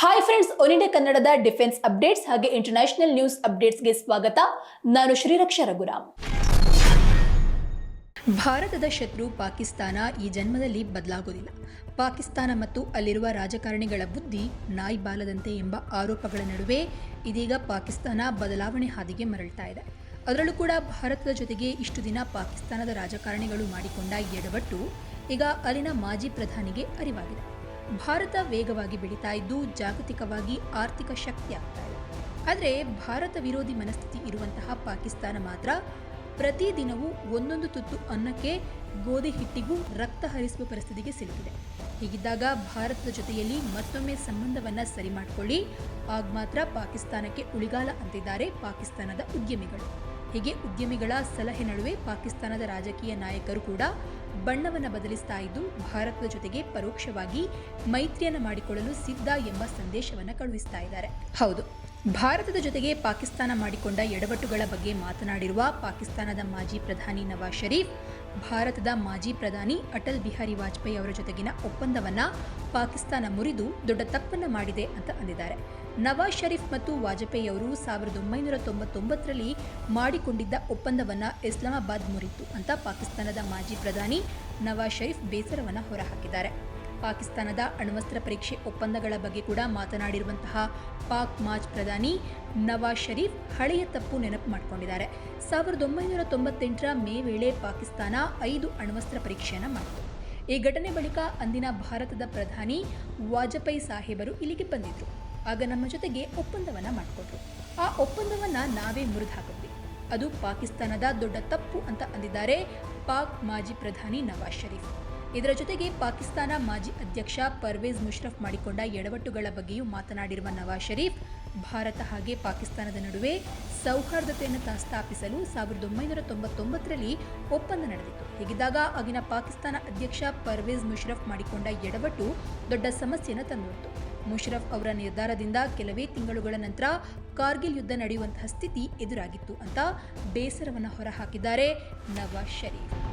Hi friends Oneindia ಕನ್ನಡದ defence updates ಹಾಗೆ international news ಅಪ್ಡೇಟ್ಸ್ಗೆ ಸ್ವಾಗತ. ನಾನು ಶ್ರೀರಕ್ಷ ರಘುರಾಮ್. ಭಾರತದ ಶತ್ರು ಪಾಕಿಸ್ತಾನ ಈ ಜನ್ಮದಲ್ಲಿ ಬದಲಾಗೋದಿಲ್ಲ. ಪಾಕಿಸ್ತಾನ ಮತ್ತು ಅಲ್ಲಿರುವ ರಾಜಕಾರಣಿಗಳ ಬುದ್ಧಿ ನಾಯಿ ಬಾಲದಂತೆ ಎಂಬ ಆರೋಪಗಳ ನಡುವೆ ಇದೀಗ ಪಾಕಿಸ್ತಾನ ಬದಲಾವಣೆ ಹಾದಿಗೆ ಮರಳ್ತಾ ಇದೆ. ಅದರಲ್ಲೂ ಕೂಡ ಭಾರತದ ಜೊತೆಗೆ ಇಷ್ಟು ದಿನ ಪಾಕಿಸ್ತಾನದ ರಾಜಕಾರಣಿಗಳು ಮಾಡಿಕೊಂಡ ಎಡವಟ್ಟು ಈಗ ಅಲ್ಲಿನ ಮಾಜಿ ಪ್ರಧಾನಿಗೆ ಅರಿವಾಗಿದೆ. ಭಾರತ ವೇಗವಾಗಿ ಬೆಳೀತಾ ಇದ್ದು ಜಾಗತಿಕವಾಗಿ ಆರ್ಥಿಕ ಶಕ್ತಿ ಆಗ್ತಾ ಇದೆ. ಆದರೆ ಭಾರತ ವಿರೋಧಿ ಮನಸ್ಥಿತಿ ಇರುವಂತಹ ಪಾಕಿಸ್ತಾನ ಮಾತ್ರ ಪ್ರತಿದಿನವೂ ಒಂದೊಂದು ತುತ್ತು ಅನ್ನಕ್ಕೆ ಗೋಧಿ ಹಿಟ್ಟಿಗೂ ರಕ್ತ ಹರಿಸುವ ಪರಿಸ್ಥಿತಿಗೆ ಸಿಲುಕಿದೆ. ಹೀಗಿದ್ದಾಗ ಭಾರತದ ಜೊತೆಯಲ್ಲಿ ಮತ್ತೊಮ್ಮೆ ಸಂಬಂಧವನ್ನ ಸರಿ ಮಾಡಿಕೊಳ್ಳಿ ಆಗ ಮಾತ್ರ ಪಾಕಿಸ್ತಾನಕ್ಕೆ ಉಳಿಗಾಲ ಅಂತಿದ್ದಾರೆ ಪಾಕಿಸ್ತಾನದ ಉದ್ಯಮಿಗಳು. ಹೀಗೆ ಉದ್ಯಮಿಗಳ ಸಲಹೆ ನಡುವೆ ಪಾಕಿಸ್ತಾನದ ರಾಜಕೀಯ ನಾಯಕರು ಕೂಡ ಬಣ್ಣವನ್ನು ಬದಲಿಸ್ತಾ ಇದ್ದು ಭಾರತದ ಜೊತೆಗೆ ಪರೋಕ್ಷವಾಗಿ ಮೈತ್ರಿಯನ್ನು ಮಾಡಿಕೊಳ್ಳಲು ಸಿದ್ಧ ಎಂಬ ಸಂದೇಶವನ್ನು ಕಳುಹಿಸ್ತಾ ಇದ್ದಾರೆ. ಹೌದು. ಭಾರತದ ಜೊತೆಗೆ ಪಾಕಿಸ್ತಾನ ಮಾಡಿಕೊಂಡ ಎಡವಟ್ಟುಗಳ ಬಗ್ಗೆ ಮಾತನಾಡಿರುವ ಪಾಕಿಸ್ತಾನದ ಮಾಜಿ ಪ್ರಧಾನಿ ನವಾಜ್ ಷರೀಫ್ ಭಾರತದ ಮಾಜಿ ಪ್ರಧಾನಿ ಅಟಲ್ ಬಿಹಾರಿ ವಾಜಪೇಯಿ ಅವರ ಜೊತೆಗಿನ ಒಪ್ಪಂದವನ್ನು ಪಾಕಿಸ್ತಾನ ಮುರಿದು ದೊಡ್ಡ ತಪ್ಪನ್ನು ಮಾಡಿದೆ ಅಂತ ಅಂದಿದ್ದಾರೆ. ನವಾಜ್ ಷರೀಫ್ ಮತ್ತು ವಾಜಪೇಯಿ ಅವರು ಸಾವಿರದ ಒಂಬೈನೂರ ತೊಂಬತ್ತೊಂಬತ್ತರಲ್ಲಿ ಮಾಡಿಕೊಂಡಿದ್ದ ಒಪ್ಪಂದವನ್ನು ಇಸ್ಲಾಮಾಬಾದ್ ಮುರಿತು ಅಂತ ಪಾಕಿಸ್ತಾನದ ಮಾಜಿ ಪ್ರಧಾನಿ ನವಾಜ್ ಷರೀಫ್ ಬೇಸರವನ್ನು ಹೊರಹಾಕಿದ್ದಾರೆ. ಪಾಕಿಸ್ತಾನದ ಅಣ್ವಸ್ತ್ರ ಪರೀಕ್ಷೆ ಒಪ್ಪಂದಗಳ ಬಗ್ಗೆ ಕೂಡ ಮಾತನಾಡಿರುವಂತಹ ಪಾಕ್ ಮಾಜ್ ಪ್ರಧಾನಿ ನವಾಜ್ ಷರೀಫ್ ಹಳೆಯ ತಪ್ಪು ನೆನಪು ಮಾಡಿಕೊಂಡಿದ್ದಾರೆ. ಸಾವಿರದ ಒಂಬೈನೂರ ತೊಂಬತ್ತೆಂಟರ ಮೇ ವೇಳೆ ಪಾಕಿಸ್ತಾನ ಐದು ಅಣ್ವಸ್ತ್ರ ಪರೀಕ್ಷೆಯನ್ನು ಮಾಡಿತು. ಈ ಘಟನೆ ಬಳಿಕ ಅಂದಿನ ಭಾರತದ ಪ್ರಧಾನಿ ವಾಜಪೇಯಿ ಸಾಹೇಬರು ಇಲ್ಲಿಗೆ ಬಂದಿದ್ದರು ಆಗ ನಮ್ಮ ಜೊತೆಗೆ ಒಪ್ಪಂದವನ್ನು ಮಾಡಿಕೊಟ್ರು ಆ ಒಪ್ಪಂದವನ್ನು ನಾವೇ ಮುರಿದು ಹಾಕಿದ್ವಿ. ಅದು ಪಾಕಿಸ್ತಾನದ ದೊಡ್ಡ ತಪ್ಪು ಅಂತ ಅಂದಿದ್ದಾರೆ ಪಾಕ್ ಮಾಜಿ ಪ್ರಧಾನಿ ನವಾಜ್ ಶರೀಫ್. ಇದರ ಜೊತೆಗೆ ಪಾಕಿಸ್ತಾನ ಮಾಜಿ ಅಧ್ಯಕ್ಷ ಪರ್ವೇಜ್ ಮುಷರಫ್ ಮಾಡಿಕೊಂಡ ಎಡವಟ್ಟುಗಳ ಬಗ್ಗೆಯೂ ಮಾತನಾಡಿರುವ ನವಾಜ್ ಷರೀಫ್ ಭಾರತ ಹಾಗೆ ಪಾಕಿಸ್ತಾನದ ನಡುವೆ ಸೌಹಾರ್ದತೆಯನ್ನು ಸ್ಥಾಪಿಸಲು ಸಾವಿರದ ಒಂಬೈನೂರ ತೊಂಬತ್ತೊಂಬತ್ತರಲ್ಲಿ ಒಪ್ಪಂದ ನಡೆದಿತ್ತು. ಹೀಗಿದ್ದಾಗ ಆಗಿನ ಪಾಕಿಸ್ತಾನ ಅಧ್ಯಕ್ಷ ಪರ್ವೇಜ್ ಮುಷರಫ್ ಮಾಡಿಕೊಂಡ ಎಡವಟ್ಟು ದೊಡ್ಡ ಸಮಸ್ಯೆಯನ್ನು ತಂದಿತ್ತು ಮುಷರಫ್ ಅವರ ನಿರ್ಧಾರದಿಂದ ಕೆಲವೇ ತಿಂಗಳುಗಳ ನಂತರ ಕಾರ್ಗಿಲ್ ಯುದ್ಧ ನಡೆಯುವಂತಹ ಸ್ಥಿತಿ ಎದುರಾಗಿತ್ತು ಅಂತ ಬೇಸರವನ್ನು ಹೊರಹಾಕಿದ್ದಾರೆ ನವಾಜ್ ಶರೀಫ್.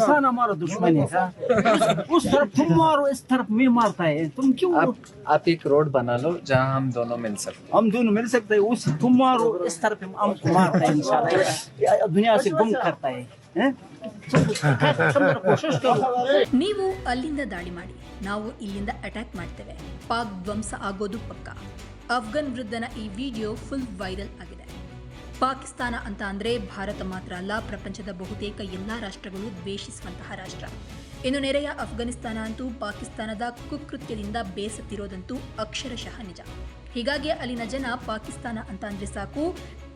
इंसान हमारा दुश्मन है उस- उस तरफ तुम मारो इस तरफ मैं मारता है तुम क्यों आप आप एक रोड बना लो जहाँ हम दोनों मिल सकते हम दोनों मिल सकते हैं उस तुम मारो इस तरफ हम हमको मारता है इंशाल्लाह दुनिया से गुम करता है हैं? तुम- तुम कोशिश करो ನೀವು ಅಲ್ಲಿಂದ ದಾಳಿ ಮಾಡಿ ನಾವು ಇಲ್ಲಿಂದ ಅಟ್ಯಾಕ್ ಮಾಡ್ತೇವೆ ಪಾಕ್ ಧ್ವಂಸ ಆಗೋದು ಪಕ್ಕ ಅಫ್ಘನ್ ವೃದ್ಧನ ಈ ವಿಡಿಯೋ ಫುಲ್ ವೈರಲ್ ಆಗಿದೆ ಪಾಕಿಸ್ತಾನ ಅಂತ ಅಂದ್ರೆ ಭಾರತ ಮಾತ್ರ ಅಲ್ಲ, ಪ್ರಪಂಚದ ಬಹುತೇಕ ಎಲ್ಲಾ ರಾಷ್ಟ್ರಗಳು ದ್ವೇಷಿಸುವಂತಹ ರಾಷ್ಟ್ರ. ಇನ್ನು ನೆರೆಯ ಅಫ್ಘಾನಿಸ್ತಾನ ಅಂತೂ ಪಾಕಿಸ್ತಾನದ ಕುಕೃತ್ಯದಿಂದ ಬೇಸತ್ತಿರೋದಂತೂ ಅಕ್ಷರಶಃ ನಿಜ. ಹೀಗಾಗಿ ಅಲ್ಲಿನ ಜನ ಪಾಕಿಸ್ತಾನ ಅಂತ ಅಂದ್ರೆ ಸಾಕು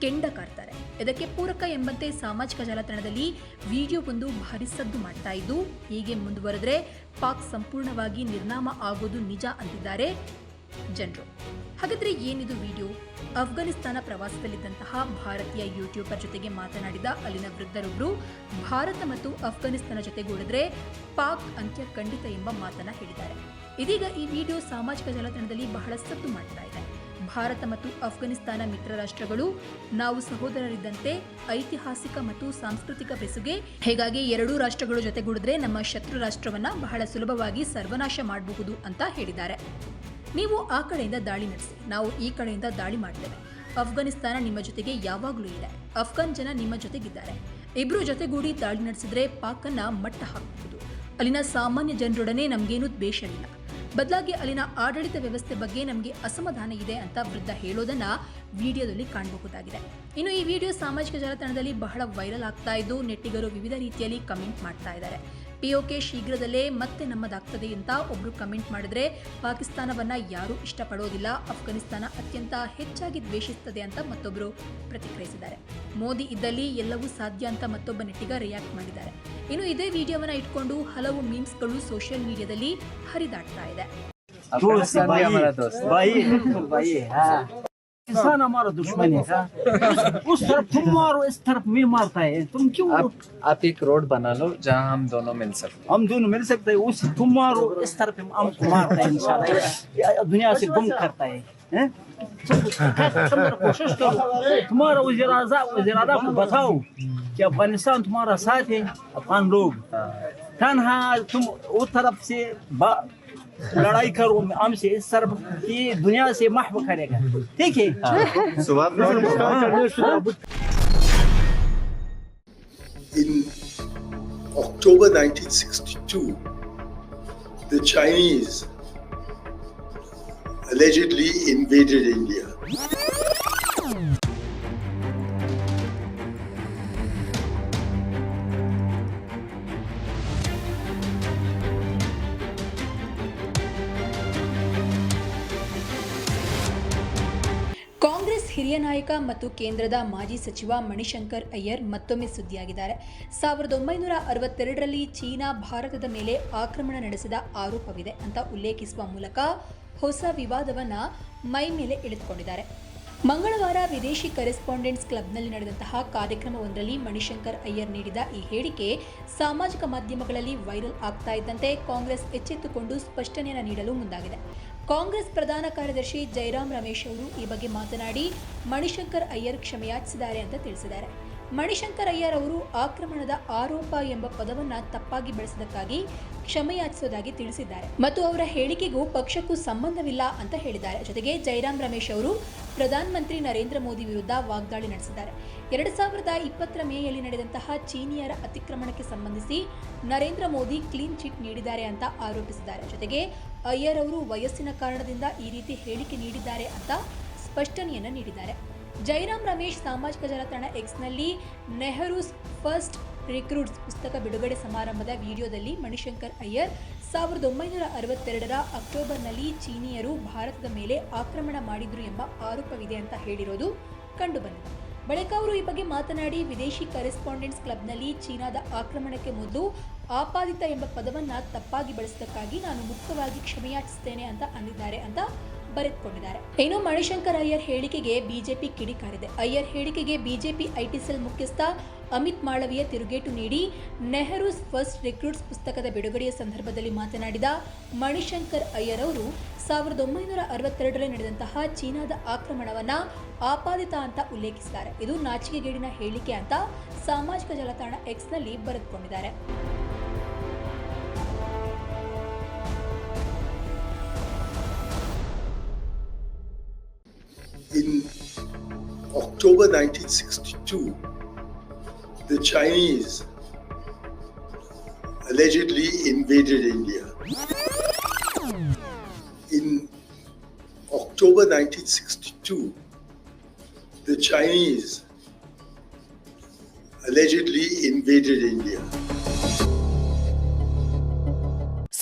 ಕೆಂಡ ಕಾರ್ತಾರೆ ಇದಕ್ಕೆ ಪೂರಕ ಎಂಬಂತೆ ಸಾಮಾಜಿಕ ಜಾಲತಾಣದಲ್ಲಿ ವಿಡಿಯೋ ಒಂದು ಭಾರಿ ಸದ್ದು ಮಾಡ್ತಾ ಇದ್ದು, ಹೀಗೆ ಮುಂದುವರೆದ್ರೆ ಪಾಕ್ ಸಂಪೂರ್ಣವಾಗಿ ನಿರ್ನಾಮ ಆಗೋದು ನಿಜ ಅಂತಿದ್ದಾರೆ ಜನರು. ಹಾಗಾದ್ರೆ ಏನಿದು ವಿಡಿಯೋ? ಅಫ್ಘಾನಿಸ್ತಾನ ಪ್ರವಾಸದಲ್ಲಿದ್ದಂತಹ ಭಾರತೀಯ ಯೂಟ್ಯೂಬರ್ ಜೊತೆಗೆ ಮಾತನಾಡಿದ ಅಲ್ಲಿನ ವೃದ್ಧರೊಬ್ಬರು ಭಾರತ ಮತ್ತು ಅಫ್ಘಾನಿಸ್ತಾನ ಜೊತೆಗೂಡಿದ್ರೆ ಪಾಕ್ ಅಂತ್ಯ ಖಂಡಿತ ಎಂಬ ಮಾತನ್ನ ಹೇಳಿದ್ದಾರೆ. ಇದೀಗ ಈ ವಿಡಿಯೋ ಸಾಮಾಜಿಕ ಜಾಲತಾಣದಲ್ಲಿ ಬಹಳ ಸದ್ದು ಮಾಡ್ತಾ ಇದೆ. ಭಾರತ ಮತ್ತು ಅಫ್ಘಾನಿಸ್ತಾನ ಮಿತ್ರ ರಾಷ್ಟ್ರಗಳು, ನಾವು ಸಹೋದರರಿದ್ದಂತೆ ಐತಿಹಾಸಿಕ ಮತ್ತು ಸಾಂಸ್ಕೃತಿಕ ಬೆಸುಗೆ, ಹೀಗಾಗಿ ಎರಡೂ ರಾಷ್ಟ್ರಗಳು ಜೊತೆಗೂಡಿದ್ರೆ ನಮ್ಮ ಶತ್ರು ರಾಷ್ಟ್ರವನ್ನ ಬಹಳ ಸುಲಭವಾಗಿ ಸರ್ವನಾಶ ಮಾಡಬಹುದು ಅಂತ ಹೇಳಿದ್ದಾರೆ. ನೀವು ಆ ಕಡೆಯಿಂದ ದಾಳಿ ನಡೆಸಿ. ನಾವು ಈ ಕಡೆಯಿಂದ ದಾಳಿ ಮಾಡ್ತೇವೆ ಅಫ್ಘಾನಿಸ್ತಾನ ನಿಮ್ಮ ಜೊತೆಗೆ ಯಾವಾಗಲೂ ಇದೆ ಅಫ್ಘಾನ್ ಜನ ನಿಮ್ಮ ಜೊತೆಗಿದ್ದಾರೆ. ಇಬ್ಬರು ಜೊತೆಗೂಡಿ ದಾಳಿ ನಡೆಸಿದ್ರೆ ಪಾಕನ್ನ ಮಟ್ಟ ಹಾಕಬಹುದು. ಅಲ್ಲಿನ ಸಾಮಾನ್ಯ ಜನರೊಡನೆ ನಮಗೇನೂ ದ್ವೇಷ ಇಲ್ಲ. ಬದಲಾಗಿ ಅಲ್ಲಿನ ಆಡಳಿತ ವ್ಯವಸ್ಥೆ ಬಗ್ಗೆ ನಮಗೆ ಅಸಮಾಧಾನ ಇದೆ ಅಂತ ವೃದ್ಧ ಹೇಳೋದನ್ನ ವಿಡಿಯೋದಲ್ಲಿ ಕಾಣಬಹುದಾಗಿದೆ. ಇನ್ನು ಈ ವಿಡಿಯೋ ಸಾಮಾಜಿಕ ಜಾಲತಾಣದಲ್ಲಿ ಬಹಳ ವೈರಲ್ ಆಗ್ತಾ ಇದ್ದು, ನೆಟ್ಟಿಗರು ವಿವಿಧ ರೀತಿಯಲ್ಲಿ ಕಮೆಂಟ್ ಮಾಡ್ತಾ ಇದ್ದಾರೆ. ಪಿಒಕೆ ಶೀಘ್ರದಲ್ಲೇ ಮತ್ತೆ ನಮ್ಮದಾಗ್ತದೆ ಅಂತ ಒಬ್ರು ಕಮೆಂಟ್ ಮಾಡಿದ್ರೆ ಪಾಕಿಸ್ತಾನವನ್ನ ಯಾರೂ ಇಷ್ಟಪಡೋದಿಲ್ಲ ಅಫ್ಘಾನಿಸ್ತಾನ ಅತ್ಯಂತ ಹೆಚ್ಚಾಗಿ ದ್ವೇಷಿಸುತ್ತದೆ ಅಂತ ಮತ್ತೊಬ್ಬರು ಪ್ರತಿಕ್ರಿಯಿಸಿದ್ದಾರೆ. ಮೋದಿ ಇದ್ದಲ್ಲಿ ಎಲ್ಲವೂ ಸಾಧ್ಯ ಅಂತ ಮತ್ತೊಬ್ಬ ನೆಟ್ಟಿಗ ರಿಯಾಕ್ಟ್ ಮಾಡಿದ್ದಾರೆ. ಇನ್ನು ಇದೇ ವಿಡಿಯೋವನ್ನ ಇಟ್ಕೊಂಡು ಹಲವು ಮೀಮ್ಸ್ಗಳು ಸೋಷಿಯಲ್ ಮೀಡಿಯಾದಲ್ಲಿ ಹರಿದಾಡ್ತಾ ಇದೆ. दोस्त है। हाँ इंसान हमारा दुश्मन है हाँ? उस, तरफ़ तुम मारो इस तरफ़ मैं मारता है तुम क्यों आप आप एक रोड बना लो जहाँ हम दोनों मिल सकते हम दोनों मिल सकते हैं उस तुम मारो इस तरफ़ हमको मारता है इंशाल्लाह दुनिया से गुम करता है हैं? कोशिश करो तुम्हारा वज़ीर आजा को बताओ कि अफ़गानिस्तान तुम्हारा साथ है अफगान लोग तनहा तुम उस तरफ़ से लड़ाई करो हमसे इस तरफ़ ये दुनिया से महव करेगा ठीक है in October 1962, the Chinese allegedly invaded India. ಹಿರಿಯ ನಾಯಕ ಮತ್ತು ಕೇಂದ್ರದ ಮಾಜಿ ಸಚಿವ ಮಣಿಶಂಕರ್ ಅಯ್ಯರ್ ಮತ್ತೊಮ್ಮೆ ಸುದ್ದಿಯಾಗಿದ್ದಾರೆ. ಸಾವಿರದ ಒಂಬೈನೂರ ಅರವತ್ತೆರಡರಲ್ಲಿ ಚೀನಾ ಭಾರತದ ಮೇಲೆ ಆಕ್ರಮಣ ನಡೆಸಿದ ಆರೋಪವಿದೆ ಅಂತ ಉಲ್ಲೇಖಿಸುವ ಮೂಲಕ ಹೊಸ ವಿವಾದವನ್ನ ಮೈ ಮೇಲೆ ಎಳೆದುಕೊಂಡಿದ್ದಾರೆ. ಮಂಗಳವಾರ ವಿದೇಶಿ ಕರೆಸ್ಪಾಂಡೆಂಟ್ಸ್ ಕ್ಲಬ್ನಲ್ಲಿ ನಡೆದಂತಹ ಕಾರ್ಯಕ್ರಮವೊಂದರಲ್ಲಿ ಮಣಿಶಂಕರ್ ಅಯ್ಯರ್ ನೀಡಿದ ಈ ಹೇಳಿಕೆ ಸಾಮಾಜಿಕ ಮಾಧ್ಯಮಗಳಲ್ಲಿ ವೈರಲ್ ಆಗ್ತಾ ಇದ್ದಂತೆ ಕಾಂಗ್ರೆಸ್ ಎಚ್ಚೆತ್ತುಕೊಂಡು ಸ್ಪಷ್ಟನೆಯನ್ನು ನೀಡಲು ಮುಂದಾಗಿದೆ. ಕಾಂಗ್ರೆಸ್ ಪ್ರಧಾನ ಕಾರ್ಯದರ್ಶಿ ಜೈರಾಮ್ ರಮೇಶ್ ಅವರು ಈ ಬಗ್ಗೆ ಮಾತನಾಡಿ, ಮಣಿಶಂಕರ್ ಅಯ್ಯರ್ ಕ್ಷಮೆಯಾಚಿಸಿದ್ದಾರೆ ಅಂತ ತಿಳಿಸಿದ್ದಾರೆ. ಮಣಿಶಂಕರ್ ಅಯ್ಯರ್ ಅವರು ಆಕ್ರಮಣದ ಆರೋಪ ಎಂಬ ಪದವನ್ನ ತಪ್ಪಾಗಿ ಬಳಸಿದ್ದಕ್ಕಾಗಿ ಕ್ಷಮೆಯಾಚಿಸೋದಾಗಿ ತಿಳಿಸಿದ್ದಾರೆ. ಮತ್ತು ಅವರ ಹೇಳಿಕೆಗೂ ಪಕ್ಷಕ್ಕೂ ಸಂಬಂಧವಿಲ್ಲ ಅಂತ ಹೇಳಿದ್ದಾರೆ. ಜೊತೆಗೆ ಜೈರಾಮ್ ರಮೇಶ್ ಅವರು ಪ್ರಧಾನಮಂತ್ರಿ ನರೇಂದ್ರ ಮೋದಿ ವಿರುದ್ಧ ವಾಗ್ದಾಳಿ ನಡೆಸಿದ್ದಾರೆ. ಎರಡು ಸಾವಿರದ ಇಪ್ಪತ್ತರ ಮೇಯಲ್ಲಿ ನಡೆದಂತಹ ಚೀನಿಯರ ಅತಿಕ್ರಮಣಕ್ಕೆ ಸಂಬಂಧಿಸಿ ನರೇಂದ್ರ ಮೋದಿ ಕ್ಲೀನ್ ಚಿಟ್ ನೀಡಿದ್ದಾರೆ ಅಂತ ಆರೋಪಿಸಿದ್ದಾರೆ. ಜೊತೆಗೆ ಅಯ್ಯರ್ ಅವರು ವಯಸ್ಸಿನ ಕಾರಣದಿಂದ ಈ ರೀತಿ ಹೇಳಿಕೆ ನೀಡಿದ್ದಾರೆ ಅಂತ ಸ್ಪಷ್ಟನೆಯನ್ನು ನೀಡಿದ್ದಾರೆ. ಜೈರಾಮ್ ರಮೇಶ್ ಸಾಮಾಜಿಕ ಜಾಲತಾಣ ಎಕ್ಸ್ನಲ್ಲಿ ನೆಹರೂಸ್ ಫಸ್ಟ್ ರಿಕ್ರೂಟ್ಸ್ ಪುಸ್ತಕ ಬಿಡುಗಡೆ ಸಮಾರಂಭದ ವಿಡಿಯೋದಲ್ಲಿ ಮಣಿಶಂಕರ್ ಅಯ್ಯರ್ ಸಾವಿರದ ಒಂಬೈನೂರ ಅರವತ್ತೆರಡರ ಅಕ್ಟೋಬರ್ನಲ್ಲಿ ಚೀನಿಯರು ಭಾರತದ ಮೇಲೆ ಆಕ್ರಮಣ ಮಾಡಿದ್ರು ಎಂಬ ಆರೋಪವಿದೆ ಅಂತ ಹೇಳಿರೋದು ಕಂಡುಬಂದಿದೆ. ಬಳಿಕ ಅವರು ಈ ಬಗ್ಗೆ ಮಾತನಾಡಿ, ವಿದೇಶಿ ಕರೆಸ್ಪಾಂಡೆಂಟ್ಸ್ ಕ್ಲಬ್ನಲ್ಲಿ ಚೀನಾದ ಆಕ್ರಮಣಕ್ಕೆ ಮೊದಲು ಆಪಾದಿತ ಎಂಬ ಪದವನ್ನ ತಪ್ಪಾಗಿ ಬಳಸಿದ್ದಕ್ಕಾಗಿ ನಾನು ಮುಕ್ತವಾಗಿ ಕ್ಷಮೆಯಾಚಿಸುತ್ತೇನೆ ಅಂತ ಅಂದಿದ್ದಾರೆ ಅಂತ ಬರೆದುಕೊಂಡಿದ್ದಾರೆ. ಇನ್ನು ಮಣಿಶಂಕರ್ ಅಯ್ಯರ್ ಹೇಳಿಕೆಗೆ ಬಿಜೆಪಿ ಕಿಡಿಕಾರಿದೆ. ಅಯ್ಯರ್ ಹೇಳಿಕೆಗೆ ಬಿಜೆಪಿ ಐಟಿ ಸೆಲ್ ಮುಖ್ಯಸ್ಥ ಅಮಿತ್ ಮಾಳವಿಯ ತಿರುಗೇಟು ನೀಡಿ ನೆಹರೂಸ್ ಫಸ್ಟ್ ರಿಕ್ರೂಟ್ಸ್ ಪುಸ್ತಕದ ಬಿಡುಗಡೆಯ ಸಂದರ್ಭದಲ್ಲಿ ಮಾತನಾಡಿದ ಮಣಿಶಂಕರ್ ಅಯ್ಯರ್ ಅವರು ಸಾವಿರದ ಒಂಬೈನೂರ ಅರವತ್ತೆರಡರಲ್ಲಿ ನಡೆದಂತಹ ಚೀನಾದ ಆಕ್ರಮಣವನ್ನು ಆಪಾದಿತ ಅಂತ ಉಲ್ಲೇಖಿಸಿದ್ದಾರೆ. ಇದು ನಾಚಿಕೆಗೇಡಿನ ಹೇಳಿಕೆ ಅಂತ ಸಾಮಾಜಿಕ ಜಾಲತಾಣ ಎಕ್ಸ್ನಲ್ಲಿ ಬರೆದುಕೊಂಡಿದ್ದಾರೆ. October 1962, the Chinese allegedly invaded India. In October 1962, the Chinese allegedly invaded India.